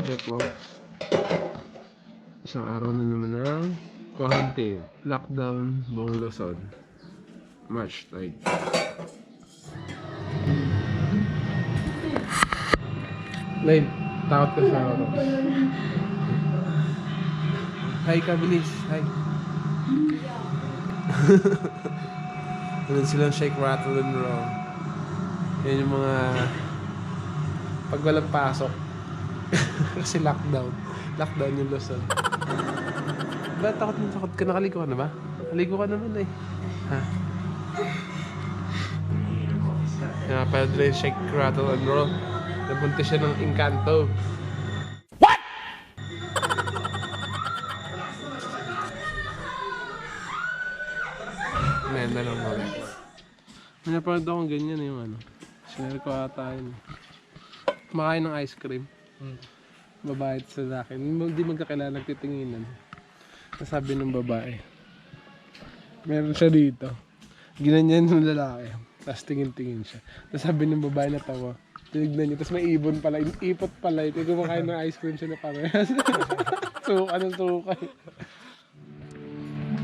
Backlog. Isang araw na naman ng quarantine. Lockdown buong Luzon. March 3. Lane, takot ka sa ako. Hi ka, bilis. Hi. Ganun silang shake, rattle, and roll. Yan yung mga... Pag walang pasok. Kasi lockdown. Lockdown yung Luzon. Ba, takot mo, takot ka. Nakaligo ka na ba? Nakaligo ka naman eh. Ha? Kaya Padre Shake, Rattle, and Roll. Nabunta siya ng Encanto. What? Man, na lang mo. May napanood akong ganyan yung ano. Sinare ko ata yun. Kumakain ng ice cream. Babae sa lalaki. Hindi magkakilala nagtitinginan. Nasabi ng babae. Meron siya dito. Ginanyan ng lalaki. Tapos tingin-tingin siya. Tapos sabi ng babae na tawa. Tinignan niya. Tapos may ibon pala. Ipot pala. Ito kumakain ng ice cream siya na parehas. suka ng suka.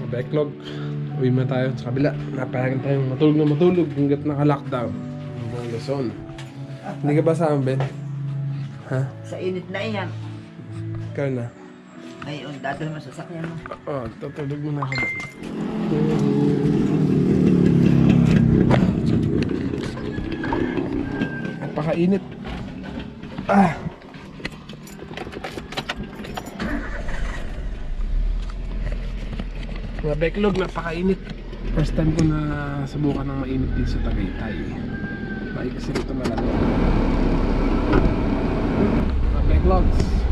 Backlog. Uwi na tayo sa kabila. Napayagan tayo matulog na matulog hanggat naka-lockdown. Ang Luzon. Hindi ka ba sa amin? Ha? Sa init na iyan. Ikaw na. Ngayon, dadal mo sa sakyan mo. Oo, oh, tutulog muna ako ba? Napakainit. Ah! Mga backlog, napakainit. First time ko na subukan ng mainit dito sa Tagaytay. Bakit kasi dito my backlogs.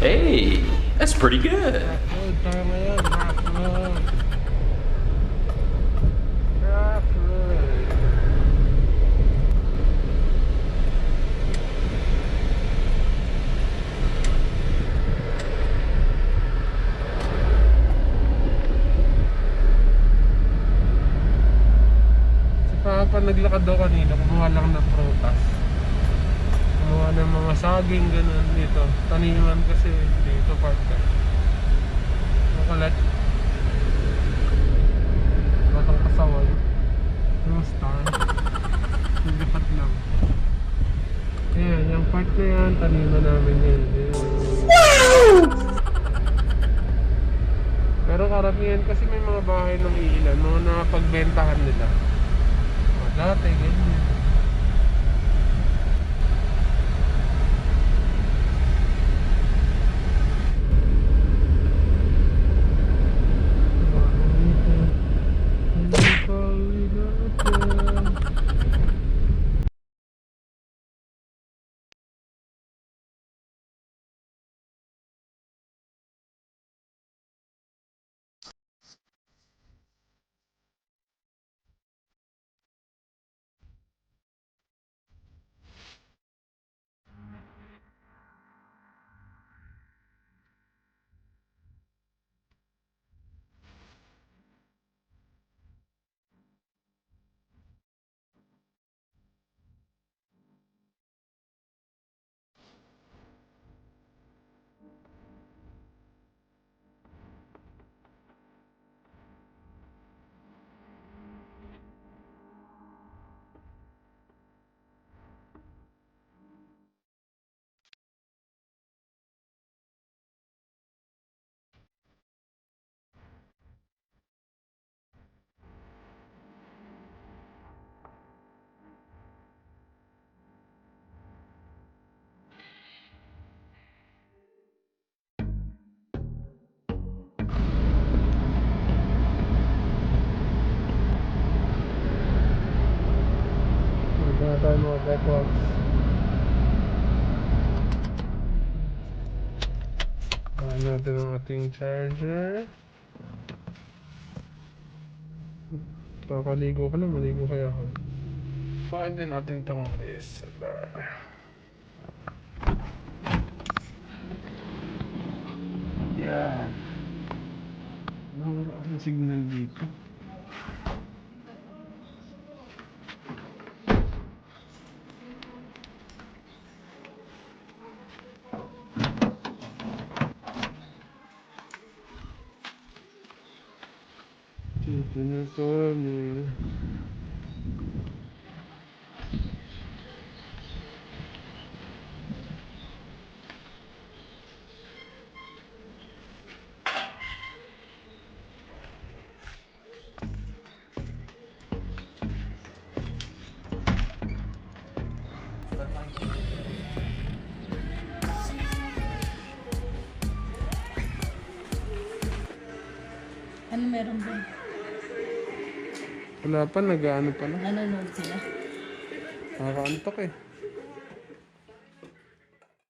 Hey, that's pretty good. naglakad daw kanina, kumuha lang ng prutas. Kumuha ng mga saging, ganun dito. Taniman kasi dito park ka. Makulat. Batang kasawal. Yung star. Yung lipat lang. Ayan, yung part na yan, taniman namin yan. Ayan. Pero karamihan kasi may mga bahay ng ilan, mga napagbentahan nila. O, dati, ganyan. Na tayo mga backward. Bahan ating charger. Kakaligo ka na, maligo kaya ako. Bahan din natin itong DSLR. Yan. Nawala ang signal dito. Dito na kami. Ano meron doon? Wala pa, nag-ano pa na. Nanonood sila. Nakakaantok eh.